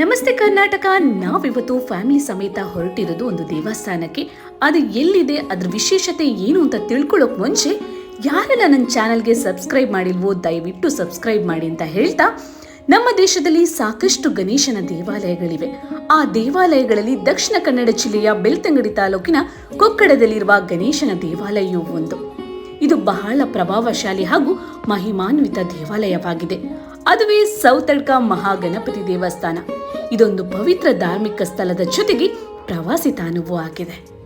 ನಮಸ್ತೆ ಕರ್ನಾಟಕ. ನಾವಿವತ್ತು ಫ್ಯಾಮಿಲಿ ಸಮೇತ ಹೊರಟಿರೋದು ಒಂದು ದೇವಸ್ಥಾನಕ್ಕೆ. ಅದು ಎಲ್ಲಿದೆ? ಅದ್ರ ವಿಶೇಷತೆ ಏನು ಅಂತ ತಿಳ್ಕೊಳ್ಳೋಕ್ ಮುಂಚೆ ಯಾರೆಲ್ಲ ನನ್ನ ಚಾನಲ್ಗೆ ಸಬ್ಸ್ಕ್ರೈಬ್ ಮಾಡಿಲ್ವೋ, ದಯವಿಟ್ಟು ಸಬ್ಸ್ಕ್ರೈಬ್ ಮಾಡಿ ಅಂತ ಹೇಳ್ತಾ, ನಮ್ಮ ದೇಶದಲ್ಲಿ ಸಾಕಷ್ಟು ಗಣೇಶನ ದೇವಾಲಯಗಳಿವೆ. ಆ ದೇವಾಲಯಗಳಲ್ಲಿ ದಕ್ಷಿಣ ಕನ್ನಡ ಜಿಲ್ಲೆಯ ಬೆಳ್ತಂಗಡಿ ತಾಲೂಕಿನ ಕೊಕ್ಕಡದಲ್ಲಿರುವ ಗಣೇಶನ ದೇವಾಲಯವು ಒಂದು. ಇದು ಬಹಳ ಪ್ರಭಾವಶಾಲಿ ಹಾಗೂ ಮಹಿಮಾನ್ವಿತ ದೇವಾಲಯವಾಗಿದೆ. ಅದುವೇ ಸೌತಡ್ಕ ಮಹಾಗಣಪತಿ ದೇವಸ್ಥಾನ. ಇದೊಂದು ಪವಿತ್ರ ಧಾರ್ಮಿಕ ಸ್ಥಳದ ಜೊತೆಗೆ ಪ್ರವಾಸಿ ತಾಣವೂ ಆಗಿದೆ.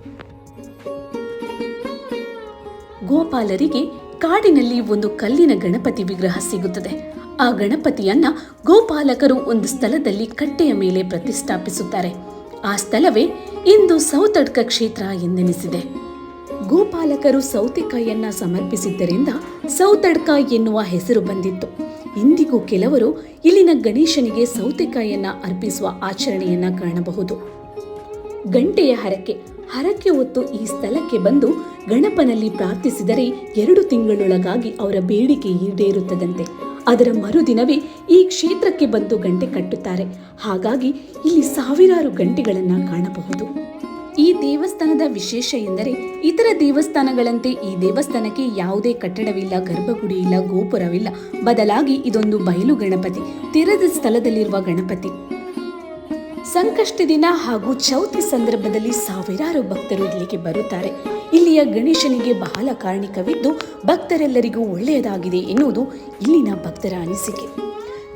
ಗೋಪಾಲರಿಗೆ ಕಾಡಿನಲ್ಲಿ ಒಂದು ಕಲ್ಲಿನ ಗಣಪತಿ ವಿಗ್ರಹ ಸಿಗುತ್ತದೆ. ಆ ಗಣಪತಿಯನ್ನ ಗೋಪಾಲಕರು ಒಂದು ಸ್ಥಳದಲ್ಲಿ ಕಟ್ಟೆಯ ಮೇಲೆ ಪ್ರತಿಷ್ಠಾಪಿಸುತ್ತಾರೆ. ಆ ಸ್ಥಳವೇ ಇಂದು ಸೌತಡ್ಕ ಕ್ಷೇತ್ರ ಎಂದೆನಿಸಿದೆ. ಗೋಪಾಲಕರು ಸೌತೆಕಾಯಿಯನ್ನ ಸಮರ್ಪಿಸಿದ್ದರಿಂದ ಸೌತಡ್ಕ ಎನ್ನುವ ಹೆಸರು ಬಂದಿತ್ತು. ಇಂದಿಗೂ ಕೆಲವರು ಇಲ್ಲಿನ ಗಣೇಶನಿಗೆ ಸೌತೆಕಾಯಿಯನ್ನ ಅರ್ಪಿಸುವ ಆಚರಣೆಯನ್ನ ಕಾಣಬಹುದು. ಗಂಟೆಯ ಹರಕೆ ಹರಕೆ ಹೊತ್ತು ಈ ಸ್ಥಳಕ್ಕೆ ಬಂದು ಗಣಪನಲ್ಲಿ ಪ್ರಾರ್ಥಿಸಿದರೆ ಎರಡು ತಿಂಗಳೊಳಗಾಗಿ ಅವರ ಬೇಡಿಕೆ ಈಡೇರುತ್ತದಂತೆ. ಅದರ ಮರುದಿನವೇ ಈ ಕ್ಷೇತ್ರಕ್ಕೆ ಬಂದು ಗಂಟೆ ಕಟ್ಟುತ್ತಾರೆ. ಹಾಗಾಗಿ ಇಲ್ಲಿ ಸಾವಿರಾರು ಗಂಟೆಗಳನ್ನು ಕಾಣಬಹುದು. ಈ ದೇವಸ್ಥಾನದ ವಿಶೇಷ ಎಂದರೆ ಇತರ ದೇವಸ್ಥಾನಗಳಂತೆ ಈ ದೇವಸ್ಥಾನಕ್ಕೆ ಯಾವುದೇ ಕಟ್ಟಡವಿಲ್ಲ, ಗರ್ಭಗುಡಿ ಇಲ್ಲ, ಗೋಪುರವಿಲ್ಲ. ಬದಲಾಗಿ ಇದೊಂದು ಬಯಲು ಗಣಪತಿ, ತೆರೆದ ಸ್ಥಳದಲ್ಲಿರುವ ಗಣಪತಿ. ಸಂಕಷ್ಟ ದಿನ ಹಾಗೂ ಚೌತಿ ಸಂದರ್ಭದಲ್ಲಿ ಸಾವಿರಾರು ಭಕ್ತರು ಇಲ್ಲಿಗೆ ಬರುತ್ತಾರೆ. ಇಲ್ಲಿಯ ಗಣೇಶನಿಗೆ ಬಹಳ ಕಾರಣಿಕವಿದ್ದು, ಭಕ್ತರೆಲ್ಲರಿಗೂ ಒಳ್ಳೆಯದಾಗಿದೆ ಎನ್ನುವುದು ಇಲ್ಲಿನ ಭಕ್ತರ ಅನಿಸಿಕೆ.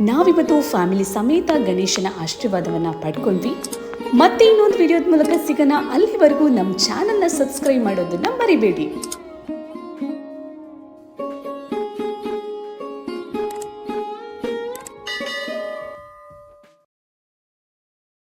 ನಾವಿವತ್ತು ಫ್ಯಾಮಿಲಿ ಸಮೇತ ಗಣೇಶನ ಆಶೀರ್ವಾದವನ್ನು ಪಡ್ಕೊಂಡ್ವಿ. ಮತ್ತೆ ಇನ್ನೊಂದು ವಿಡಿಯೋದ ಮೂಲಕ ಸಿಗೋಣ. ಅಲ್ಲಿವರೆಗೂ ನಮ್ಮ ಚಾನಲ್ನ ಸಬ್ಸ್ಕ್ರೈಬ್ ಮಾಡೋದನ್ನು ಮರಿಬೇಡಿ.